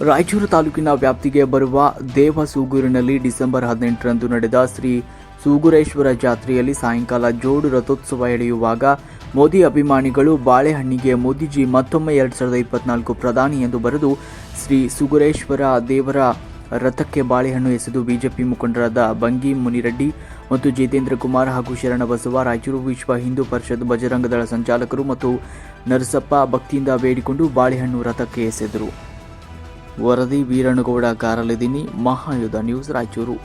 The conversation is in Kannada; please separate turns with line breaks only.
ರಾಯಚೂರು ತಾಲೂಕಿನ ವ್ಯಾಪ್ತಿಗೆ ಬರುವ ದೇವಸೂಗೂರಿನಲ್ಲಿ ಡಿಸೆಂಬರ್ ಹದಿನೆಂಟರಂದು ನಡೆದ ಶ್ರೀ ಸೂಗುರೇಶ್ವರ ಜಾತ್ರೆಯಲ್ಲಿ ಸಾಯಂಕಾಲ ಜೋಡು ರಥೋತ್ಸವ ಎಳೆಯುವಾಗ ಮೋದಿ ಅಭಿಮಾನಿಗಳು ಬಾಳೆಹಣ್ಣಿಗೆ ಮೋದಿಜಿ ಮತ್ತೊಮ್ಮೆ ಎರಡು ಸಾವಿರದ ಇಪ್ಪತ್ನಾಲ್ಕು ಪ್ರಧಾನಿ ಎಂದು ಬರೆದು ಶ್ರೀ ಸುಗುರೇಶ್ವರ ದೇವರ ರಥಕ್ಕೆ ಬಾಳೆಹಣ್ಣು ಎಸೆದು ಬಿಜೆಪಿ ಮುಖಂಡರಾದ ಬಂಗಿ ಮುನಿರೆಡ್ಡಿ ಮತ್ತು ಜಿತೇಂದ್ರ ಕುಮಾರ್ ಹಾಗೂ ಶರಣಬಸವ ರಾಯಚೂರು ವಿಶ್ವ ಹಿಂದೂ ಪರಿಷತ್ ಬಜರಂಗದಳ ಸಂಚಾಲಕರು ಮತ್ತು ನರಸಪ್ಪ ಭಕ್ತಿಯಿಂದ ಬೇಡಿಕೊಂಡು ಬಾಳೆಹಣ್ಣು ರಥಕ್ಕೆ ಎಸೆದರು. ವರದಿ ವೀರಣಗೌಡ ಕಾರಲದಿನಿ ಮಹಾಯುಧ ನ್ಯೂಸ್ ರಾಯಚೂರು.